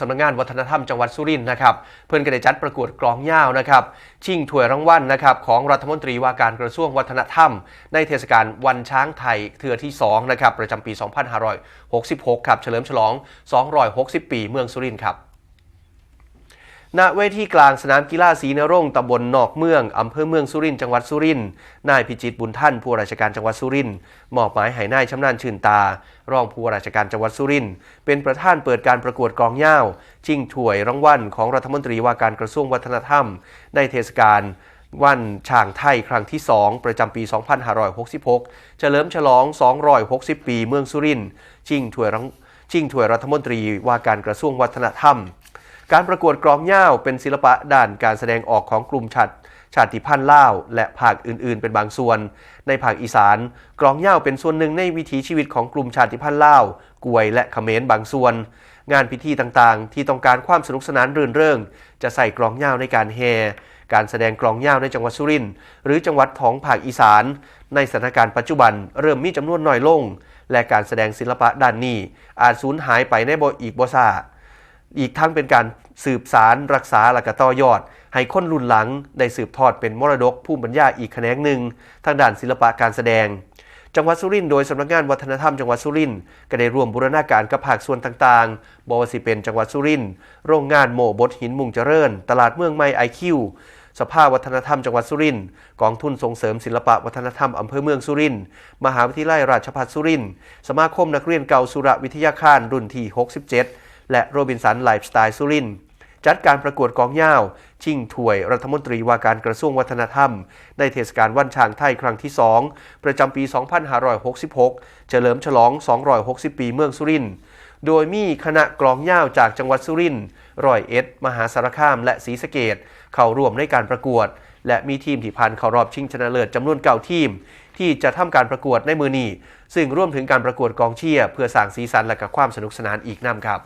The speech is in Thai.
สำนักงานวัฒนธรรมจังหวัดสุรินทร์นะครับ เพื่อนก็ได้จัดประกวดกลองยาวนะครับ ชิงถ้วยรางวัลนะครับของรัฐมนตรีว่าการกระทรวงวัฒนธรรม ในเทศกาลวันช้างไทยเทือที่2นะครับประจำปี 2566 ครับเฉลิมฉลอง 260 ปีเมืองสุรินทร์ครับ ณเวทีกลางสนามกีฬาศรีนรงตำบลนอกเมือง อำเภอเมืองสุรินทร์จังหวัดสุรินทร์นายพิจิตรบุญท่านผู้ราชการจังหวัดสุรินทร์มอบหมายให้นายชำนาญชื่นตา รองผู้ราชการจังหวัดสุรินทร์เป็นประธานเปิดการประกวดกองย่าวชิงถ้วยรางวัลของรัฐมนตรีว่าการกระทรวงวัฒนธรรม ในเทศกาลวันช่างไทยครั้งที่ 2 ประจำปี 2566 เฉลิมฉลอง 260 ปีเมืองสุรินทร์ชิงถ้วยรางชิงถ้วยรัฐมนตรีว่าการกระทรวงวัฒนธรรม การประกวดกลองย่าวเป็นศิลปะด้านการแสดงออกของกลุ่มชาติชาติพันธุ์ล่าวและภาคอื่น ๆ เป็นบางส่วน ในภาคอีสานกลองย่าวเป็นส่วนหนึ่งในวิถีชีวิตของกลุ่มชาติพันธุ์ล่าวกวยและเขมรบางส่วน งานพิธีต่างๆ ที่ต้องการความสนุกสนานรื่นเริงจะใส่กลองย่าวในการแห่การแสดงกลองย่าวในจังหวัดสุรินทร์หรือจังหวัดท้องภาคอีสาน ในสถานการณ์ปัจจุบันเริ่มมีจำนวนน้อยลง และการแสดงศิลปะด้านนี้อาจสูญหายไปในบ่อีกบ่ซา อีกทั้งเป็นการสืบสารรักษาและก็ต่อยอด ให้คนรุ่นหลังได้สืบทอดเป็นมรดกผู้ปัญญาอีกแขนงหนึ่งทางด้านศิลปะการแสดง จังหวัดสุรินทร์โดยสำนักงานวัฒนธรรมจังหวัดสุรินทร์ก็ได้ร่วมบูรณาการกับภาคส่วนต่างๆบวสิเป็นจังหวัดสุรินทร์โรงงานโมบดหินมุงเจริญ ตลาดเมืองใหม่ไอคิวสภาวัฒนธรรมจังหวัดสุรินทร์กองทุนส่งเสริมศิลปะวัฒนธรรมอำเภอเมืองสุรินทร์มหาวิทยาลัยราชภัฏสุรินทร์สมาคมนักเรียนเก่าสุรวิทยาคารรุ่นที่ 67 และโรบินสันไลฟ์สไตล์สุรินจัดการประกวดกองย่าวชิงถ้วยรัฐมนตรีว่าการกระทรวงวัฒนธรรม ในเทศกาลวันช้างไทยครั้งที่ 2 ประจำปี 2566 เฉลิมฉลอง 260 ปีเมืองสุรินทร์โดยมีคณะกลองย่าวจากจังหวัดสุรินทร์ร้อยเอ็ด มหาสารคาม และศรีสะเกดเข้าร่วมในการประกวด และมีทีมที่ผ่านเข้ารอบชิงชนะเลิศจำนวนเก่าทีม ที่จะทำการประกวดในมือนี้ซึ่งร่วมถึงการประกวดกองเชียร์เพื่อสร้างสีสันและกับความสนุกสนานอีกน้ำครับ